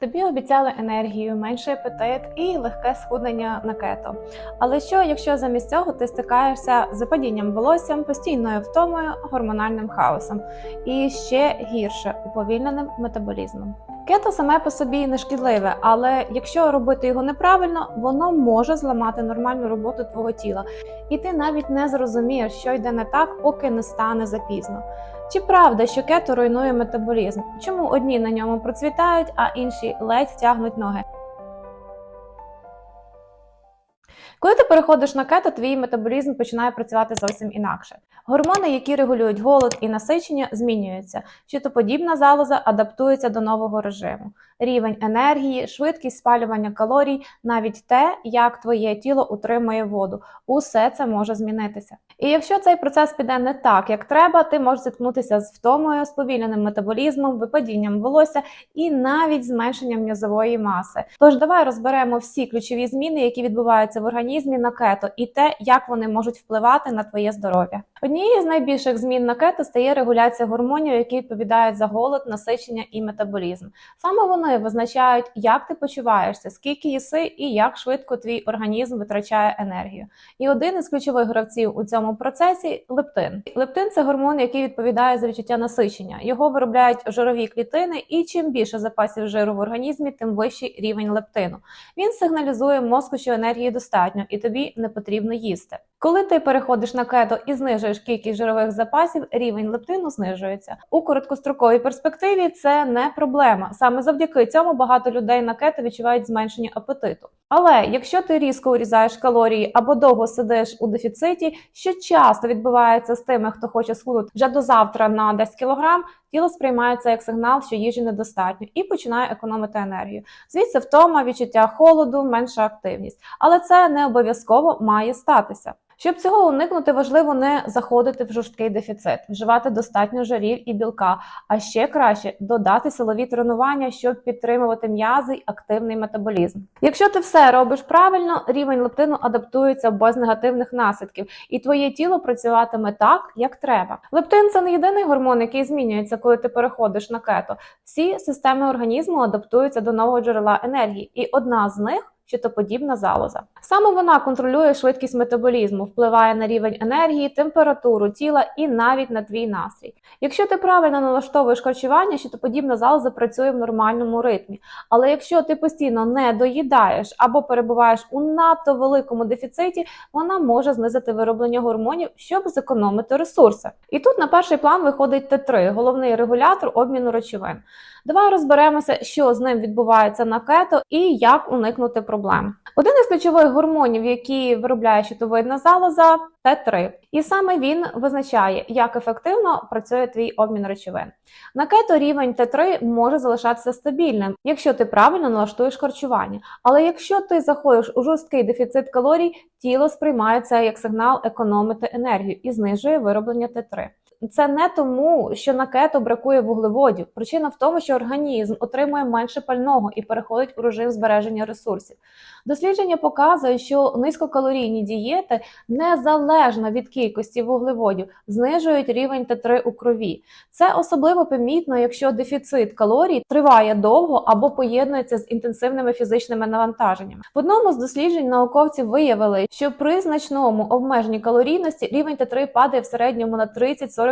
Тобі обіцяли енергію, менший апетит і легке схуднення на кето. Але що, якщо замість цього ти стикаєшся з падінням волоссям, постійною втомою, гормональним хаосом і ще гірше уповільненим метаболізмом? Кето саме по собі не шкідливе, але якщо робити його неправильно, воно може зламати нормальну роботу твого тіла, і ти навіть не зрозумієш, що йде не так, поки не стане запізно. Чи правда, що кето руйнує метаболізм? Чому одні на ньому процвітають, а інші ледь тягнуть ноги? Коли ти переходиш на кето, твій метаболізм починає працювати зовсім інакше. Гормони, які регулюють голод і насичення, змінюються. Щитоподібна залоза адаптується до нового режиму. Рівень енергії, швидкість спалювання калорій, навіть те, як твоє тіло утримує воду, усе це може змінитися. І якщо цей процес піде не так, як треба, ти можеш зіткнутися з втомою, сповільненим метаболізмом, випадінням волосся і навіть зменшенням м'язової маси. Тож давай розберемо всі ключові зміни, які відбуваються в організмі на кето, і те, як вони можуть впливати на твоє здоров'я. Однією з найбільших змін на кето стає регуляція гормонів, які відповідають за голод, насичення і метаболізм. Саме вони визначають, як ти почуваєшся, скільки їси і як швидко твій організм витрачає енергію. І один із ключових гравців у цьому процесі лептин. Лептин це гормон, який відповідає за відчуття насичення. Його виробляють жирові клітини, і чим більше запасів жиру в організмі, тим вищий рівень лептину. Він сигналізує мозку, що енергії достатньо, і тобі не потрібно їсти. Коли ти переходиш на кето і знижуєш кількість жирових запасів, рівень лептину знижується. У короткостроковій перспективі це не проблема. Саме завдяки цьому багато людей на кето відчувають зменшення апетиту. Але якщо ти різко урізаєш калорії або довго сидиш у дефіциті, що часто відбувається з тими, хто хоче схуднути вже до завтра на 10 кг, тіло сприймає це як сигнал, що їжі недостатньо, і починає економити енергію. Звідси втома, відчуття холоду, менша активність. Але це не обов'язково має статися. Щоб цього уникнути, важливо не заходити в жорсткий дефіцит, вживати достатньо жарів і білка, а ще краще додати силові тренування, щоб підтримувати м'язи й активний метаболізм. Якщо ти все робиш правильно, рівень лептину адаптується без негативних наслідків, і твоє тіло працюватиме так, як треба. Лептин це не єдиний гормон, який змінюється, коли ти переходиш на кето. Всі системи організму адаптуються до нового джерела енергії, і одна з них щитоподібна залоза. Саме вона контролює швидкість метаболізму, впливає на рівень енергії, температуру тіла і навіть на твій настрій. Якщо ти правильно налаштовуєш харчування, щитоподібна залоза працює в нормальному ритмі. Але якщо ти постійно не доїдаєш або перебуваєш у надто великому дефіциті, вона може знизити вироблення гормонів, щоб зекономити ресурси. І тут на перший план виходить Т3 – головний регулятор обміну речовин. Давай розберемося, що з ним відбувається на кето і як уникнути проблем. Один із ключових гормонів, які виробляє щитовидна залоза, Т3. І саме він визначає, як ефективно працює твій обмін речовин. На кето рівень Т3 може залишатися стабільним, якщо ти правильно налаштуєш харчування. Але якщо ти заходиш у жорсткий дефіцит калорій, тіло сприймає це як сигнал економити енергію і знижує вироблення Т3. Це не тому, що на кето бракує вуглеводів. Причина в тому, що організм отримує менше пального і переходить у режим збереження ресурсів. Дослідження показують, що низькокалорійні дієти незалежно від кількості вуглеводів знижують рівень Т3 у крові. Це особливо помітно, якщо дефіцит калорій триває довго або поєднується з інтенсивними фізичними навантаженнями. В одному з досліджень науковці виявили, що при значному обмеженні калорійності рівень Т3 падає в середньому на 30-40%.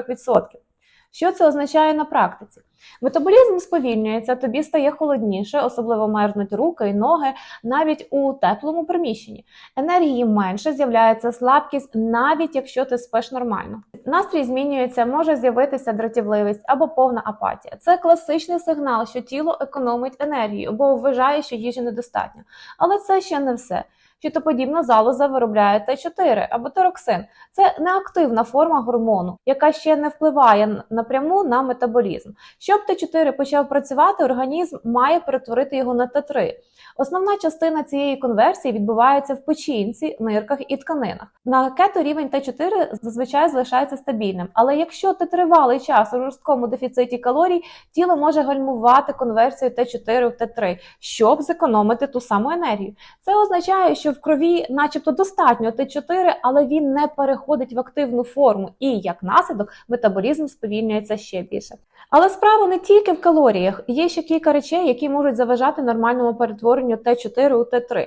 Що це означає на практиці? Метаболізм сповільнюється, тобі стає холодніше, особливо мерзнуть руки і ноги, навіть у теплому приміщенні. Енергії менше, з'являється слабкість, навіть якщо ти спиш нормально. Настрій змінюється, може з'явитися дратівливість або повна апатія. Це класичний сигнал, що тіло економить енергію, бо вважає, що їжі недостатньо. Але це ще не все. Щитоподібна залоза виробляє Т4 або тироксин. Це неактивна форма гормону, яка ще не впливає напряму на метаболізм. Щоб Т4 почав працювати, організм має перетворити його на Т3. Основна частина цієї конверсії відбувається в печінці, нирках і тканинах. На кето рівень Т4 зазвичай залишається стабільним, але якщо ти тривалий час у жорсткому дефіциті калорій, тіло може гальмувати конверсію Т4 в Т3, щоб зекономити ту саму енергію. Це означає, що що в крові, начебто, достатньо Т4, але він не переходить в активну форму, і як наслідок метаболізм сповільнюється ще більше. Але справа не тільки в калоріях, є ще кілька речей, які можуть заважати нормальному перетворенню Т4 у Т3.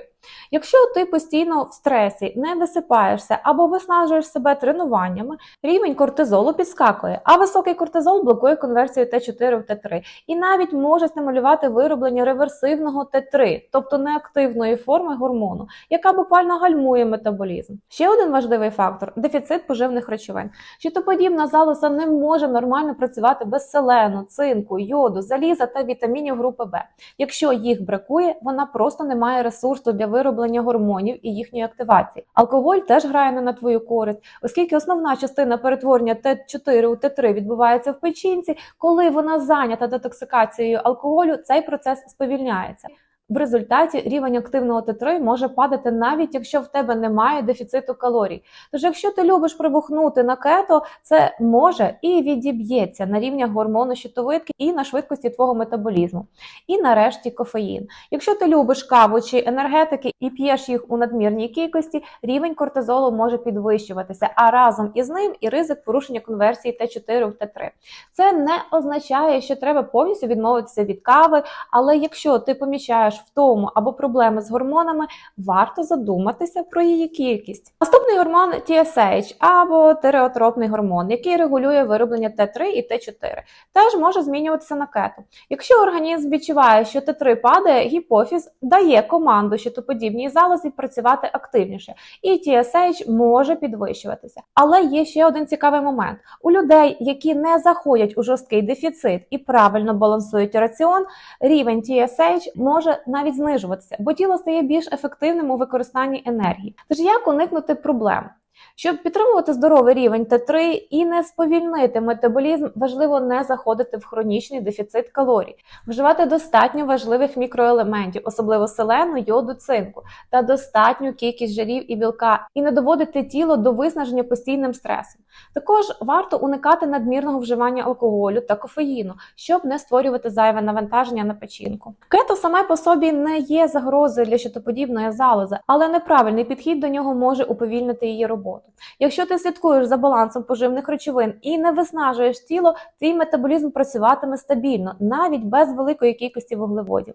Якщо ти постійно в стресі, не висипаєшся або виснажуєш себе тренуваннями, рівень кортизолу підскакує, а високий кортизол блокує конверсію Т4 в Т3 і навіть може стимулювати вироблення реверсивного Т3, тобто неактивної форми гормону, яка буквально гальмує метаболізм. Ще один важливий фактор дефіцит поживних речовин. Щитоподібна залоза не може нормально працювати без селену, цинку, йоду, заліза та вітамінів групи Б. Якщо їх бракує, вона просто не має ресурсу для вироблення гормонів і їхньої активації. Алкоголь теж грає не на твою користь, оскільки основна частина перетворення Т4 у Т3 відбувається в печінці, коли вона зайнята детоксикацією алкоголю, цей процес сповільняється. В результаті рівень активного Т3 може падати навіть якщо в тебе немає дефіциту калорій. Тож, якщо ти любиш прибухнути на кето, це може і відіб'ється на рівнях гормону щитовидки і на швидкості твого метаболізму. І нарешті кофеїн. Якщо ти любиш каву чи енергетики і п'єш їх у надмірній кількості, рівень кортизолу може підвищуватися, а разом із ним і ризик порушення конверсії Т4 в Т3. Це не означає, що треба повністю відмовитися від кави, але якщо ти помічаєш втому або проблеми з гормонами, варто задуматися про її кількість. Наступний гормон TSH або тиреотропний гормон, який регулює вироблення Т3 і Т4, теж може змінюватися на кето. Якщо організм відчуває, що Т3 падає, гіпофіз дає команду щитоподібній залозі працювати активніше, і TSH може підвищуватися. Але є ще один цікавий момент: у людей, які не заходять у жорсткий дефіцит і правильно балансують раціон, рівень TSH може навіть знижуватися, бо тіло стає більш ефективним у використанні енергії. Тож як уникнути проблем? Щоб підтримувати здоровий рівень Т3 і не сповільнити метаболізм, важливо не заходити в хронічний дефіцит калорій, вживати достатньо важливих мікроелементів, особливо селену, йоду, цинку, та достатню кількість жирів і білка, і не доводити тіло до виснаження постійним стресом. Також варто уникати надмірного вживання алкоголю та кофеїну, щоб не створювати зайве навантаження на печінку. Кето саме по собі не є загрозою для щитоподібної залози, але неправильний підхід до нього може уповільнити її роботу. Якщо ти слідкуєш за балансом поживних речовин і не виснажуєш тіло, твій метаболізм працюватиме стабільно, навіть без великої кількості вуглеводів.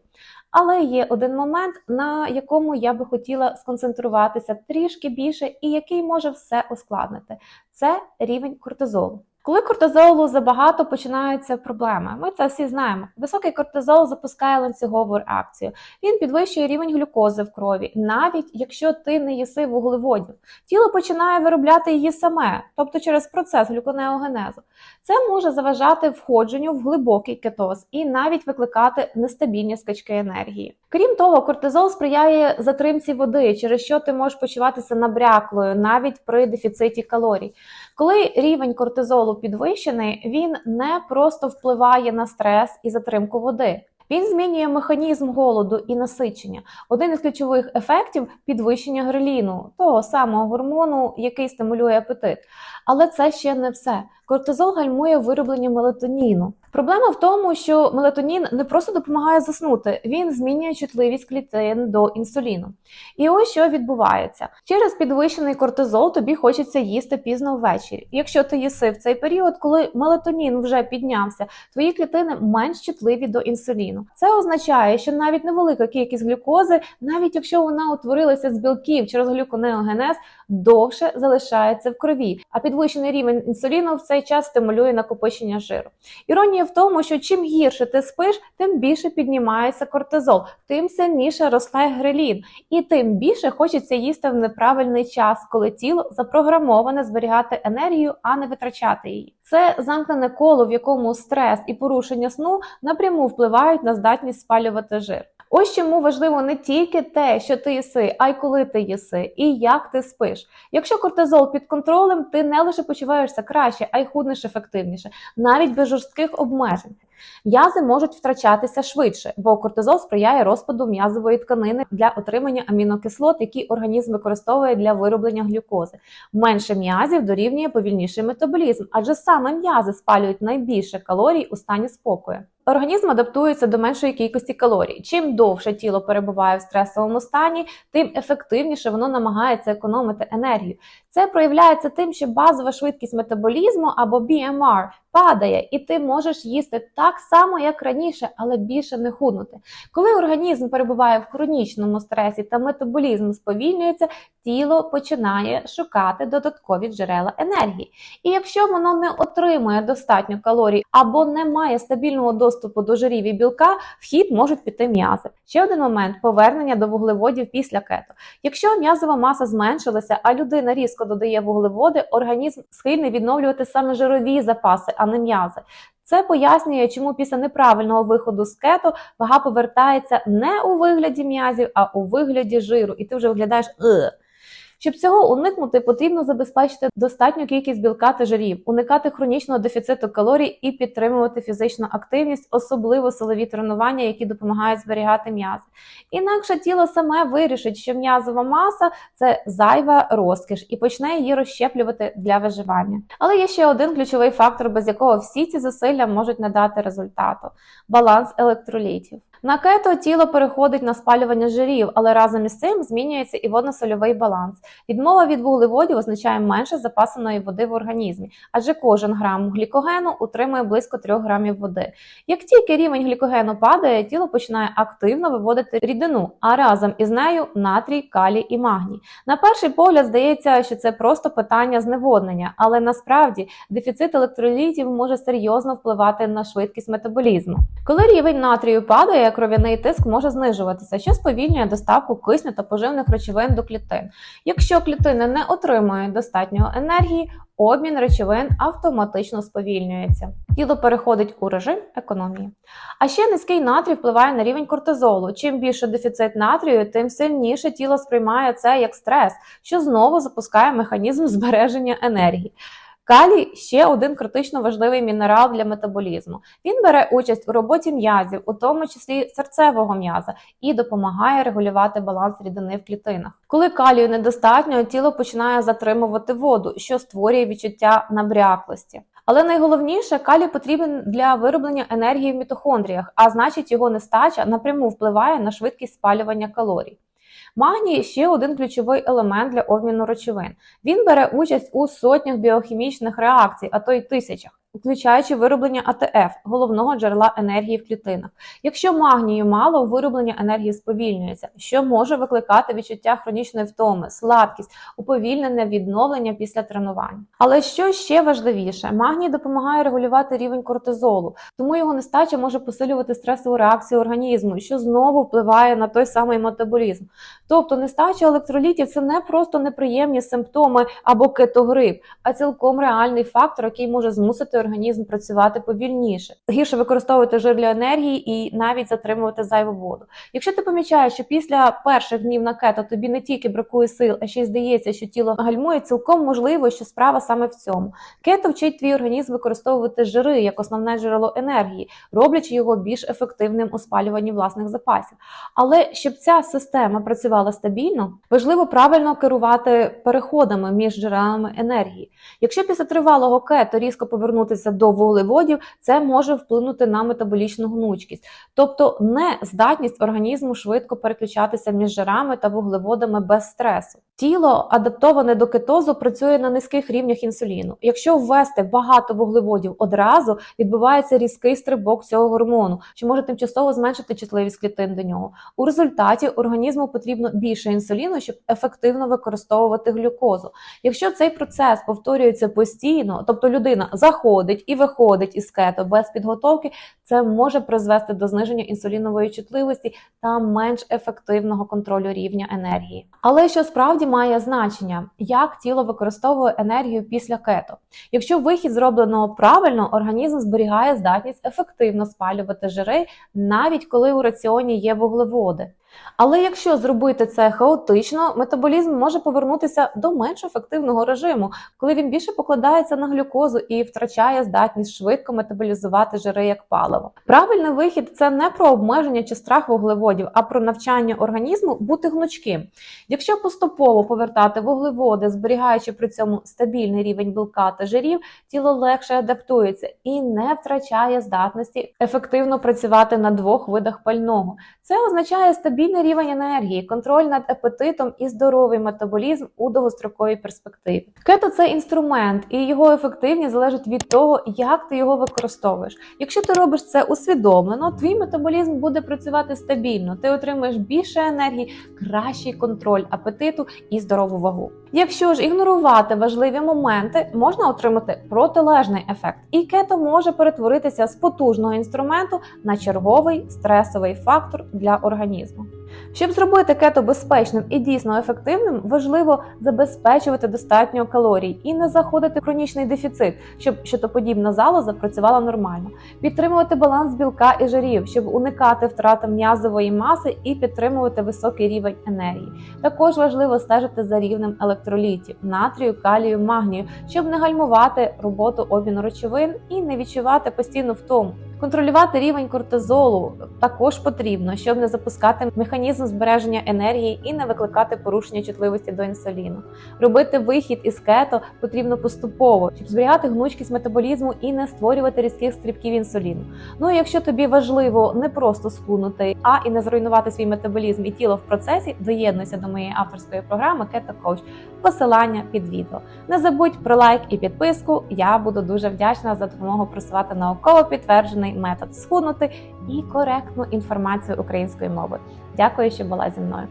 Але є один момент, на якому я би хотіла сконцентруватися трішки більше, і який може все ускладнити це рівень кортизолу. Коли кортизолу забагато починаються проблеми. Ми це всі знаємо. Високий кортизол запускає ланцюгову реакцію. Він підвищує рівень глюкози в крові, навіть якщо ти не їси вуглеводів. Тіло починає виробляти її саме, тобто через процес глюконеогенезу. Це може заважати входженню в глибокий кетоз і навіть викликати нестабільні скачки енергії. Крім того, кортизол сприяє затримці води, через що ти можеш почуватися набряклою навіть при дефіциті калорій. Коли рівень кортизолу підвищений, він не просто впливає на стрес і затримку води. Він змінює механізм голоду і насичення. Один із ключових ефектів підвищення греліну, того самого гормону, який стимулює апетит. Але це ще не все. Кортизол гальмує вироблення мелатоніну. Проблема в тому, що мелатонін не просто допомагає заснути, він змінює чутливість клітин до інсуліну. І ось що відбувається: через підвищений кортизол тобі хочеться їсти пізно ввечері. Якщо ти їси в цей період, коли мелатонін вже піднявся, твої клітини менш чутливі до інсуліну. Це означає, що навіть невелика кількість глюкози, навіть якщо вона утворилася з білків через глюконеогенез, довше залишається в крові. А підвищений рівень інсуліну в цей час стимулює накопичення жиру. Іронія в тому, що чим гірше ти спиш, тим більше піднімається кортизол, тим сильніше росте грелін, і тим більше хочеться їсти в неправильний час, коли тіло запрограмоване зберігати енергію, а не витрачати її. Це замкнене коло, в якому стрес і порушення сну напряму впливають на здатність спалювати жир. Ось чому важливо не тільки те, що ти їси, а й коли ти їси, і як ти спиш. Якщо кортизол під контролем, ти не лише почуваєшся краще, а й худнеш ефективніше, навіть без жорстких обмежень. М'язи можуть втрачатися швидше, бо кортизол сприяє розпаду м'язової тканини для отримання амінокислот, які організм використовує для вироблення глюкози. Менше м'язів дорівнює повільніший метаболізм, адже саме м'язи спалюють найбільше калорій у стані спокою. Організм адаптується до меншої кількості калорій. Чим довше тіло перебуває в стресовому стані, тим ефективніше воно намагається економити енергію. Це проявляється тим, що базова швидкість метаболізму або BMR падає, і ти можеш їсти так само, як раніше, але більше не худнути. Коли організм перебуває в хронічному стресі та метаболізм сповільнюється, тіло починає шукати додаткові джерела енергії. І якщо воно не отримує достатньо калорій або не має стабільного доступу до жирів і білка, в хід можуть піти м'язи. Ще один момент повернення до вуглеводів після кето. Якщо м'язова маса зменшилася, а людина різко додає вуглеводи, організм схильний відновлювати саме жирові запаси, а не м'язи. Це пояснює, чому після неправильного виходу з кето вага повертається не у вигляді м'язів, а у вигляді жиру, і ти вже виглядаєш «Е». Щоб цього уникнути, потрібно забезпечити достатню кількість білка та жирів, уникати хронічного дефіциту калорій і підтримувати фізичну активність, особливо силові тренування, які допомагають зберігати м'язи. Інакше тіло саме вирішить, що м'язова маса це зайва розкіш і почне її розщеплювати для виживання. Але є ще один ключовий фактор, без якого всі ці зусилля можуть не дати результату баланс електролітів. На кето тіло переходить на спалювання жирів, але разом із цим змінюється і водно-сольовий баланс. Відмова від вуглеводів означає менше запасаної води в організмі, адже кожен грам глікогену утримує близько 3 грамів води. Як тільки рівень глікогену падає, тіло починає активно виводити рідину, а разом із нею натрій, калій і магній. На перший погляд здається, що це просто питання зневоднення, але насправді дефіцит електролітів може серйозно впливати на швидкість метаболізму. Коли рівень натрію падає, кров'яний тиск може знижуватися, що сповільнює доставку кисню та поживних речовин до клітин. Якщо клітини не отримують достатньо енергії, обмін речовин автоматично сповільнюється. Тіло переходить у режим економії. А ще низький натрій впливає на рівень кортизолу. Чим більше дефіцит натрію, тим сильніше тіло сприймає це як стрес, що знову запускає механізм збереження енергії. Калій ще один критично важливий мінерал для метаболізму. Він бере участь у роботі м'язів, у тому числі серцевого м'яза, і допомагає регулювати баланс рідини в клітинах. Коли калію недостатньо, тіло починає затримувати воду, що створює відчуття набряклості. Але найголовніше, калій потрібен для вироблення енергії в мітохондріях, а значить його нестача напряму впливає на швидкість спалювання калорій. Магній ще один ключовий елемент для обміну речовин. Він бере участь у сотнях біохімічних реакцій, а то й тисячах, включаючи вироблення АТФ, головного джерела енергії в клітинах. Якщо магнію мало, вироблення енергії сповільнюється, що може викликати відчуття хронічної втоми, слабкість, уповільнене відновлення після тренувань. Але що ще важливіше, магній допомагає регулювати рівень кортизолу, тому його нестача може посилювати стресову реакцію організму, що знову впливає на той самий метаболізм. Тобто нестача електролітів це не просто неприємні симптоми або кетогрип, а цілком реальний фактор, який може змусити організм працювати повільніше, гірше використовувати жир для енергії і навіть затримувати зайву воду. Якщо ти помічаєш, що після перших днів на кето тобі не тільки бракує сил, а ще й здається, що тіло гальмує, цілком можливо, що справа саме в цьому. Кето вчить твій організм використовувати жири як основне джерело енергії, роблячи його більш ефективним у спалюванні власних запасів. Але щоб ця система працювала стабільно, важливо правильно керувати переходами між джерелами енергії. Якщо після тривалого кето різко повернутися до вуглеводів, це може вплинути на метаболічну гнучкість, тобто не здатність організму швидко переключатися між жирами та вуглеводами без стресу. Тіло, адаптоване до кетозу, працює на низьких рівнях інсуліну. Якщо ввести багато вуглеводів одразу, відбувається різкий стрибок цього гормону, що може тимчасово зменшити чутливість клітин до нього. У результаті організму потрібно більше інсуліну, щоб ефективно використовувати глюкозу. Якщо цей процес повторюється постійно, тобто людина заходить і виходить із кето без підготовки, це може призвести до зниження інсулінової чутливості та менш ефективного контролю рівня енергії. Але що справді має значення, як тіло використовує енергію після кето. Якщо вихід зроблено правильно, організм зберігає здатність ефективно спалювати жири, навіть коли у раціоні є вуглеводи. Але якщо зробити це хаотично, метаболізм може повернутися до менш ефективного режиму, коли він більше покладається на глюкозу і втрачає здатність швидко метаболізувати жири як паливо. Правильний вихід це не про обмеження чи страх вуглеводів, а про навчання організму бути гнучким. Якщо поступово повертати вуглеводи, зберігаючи при цьому стабільний рівень білка та жирів, тіло легше адаптується і не втрачає здатності ефективно працювати на двох видах пального. Це означає стабільний рівень енергії, контроль над апетитом і здоровий метаболізм у довгостроковій перспективі. Кето це інструмент, і його ефективність залежить від того, як ти його використовуєш. Якщо ти робиш це усвідомлено, твій метаболізм буде працювати стабільно. Ти отримаєш більше енергії, кращий контроль апетиту і здорову вагу. Якщо ж ігнорувати важливі моменти, можна отримати протилежний ефект, і кето може перетворитися з потужного інструменту на черговий стресовий фактор для організму. Щоб зробити кето безпечним і дійсно ефективним, важливо забезпечувати достатньо калорій і не заходити в хронічний дефіцит, щоб щитоподібна залоза працювала нормально, підтримувати баланс білка і жирів, щоб уникати втрати м'язової маси і підтримувати високий рівень енергії. Також важливо стежити за рівнем електролітів натрію, калію, магнію, щоб не гальмувати роботу обміну речовин і не відчувати постійну втому. Контролювати рівень кортизолу також потрібно, щоб не запускати механізм збереження енергії і не викликати порушення чутливості до інсуліну. Робити вихід із кето потрібно поступово, щоб зберігати гнучкість метаболізму і не створювати різких стрибків інсуліну. Ну і якщо тобі важливо не просто схуднути, а і не зруйнувати свій метаболізм і тіло в процесі, доєднуйся до моєї авторської програми Keto Coach. Посилання під відео. Не забудь про лайк і підписку. Я буду дуже вдячна за допомогу просувати науково підтверджений метод схуднути і коректну інформацію українською мовою. Дякую, що була зі мною.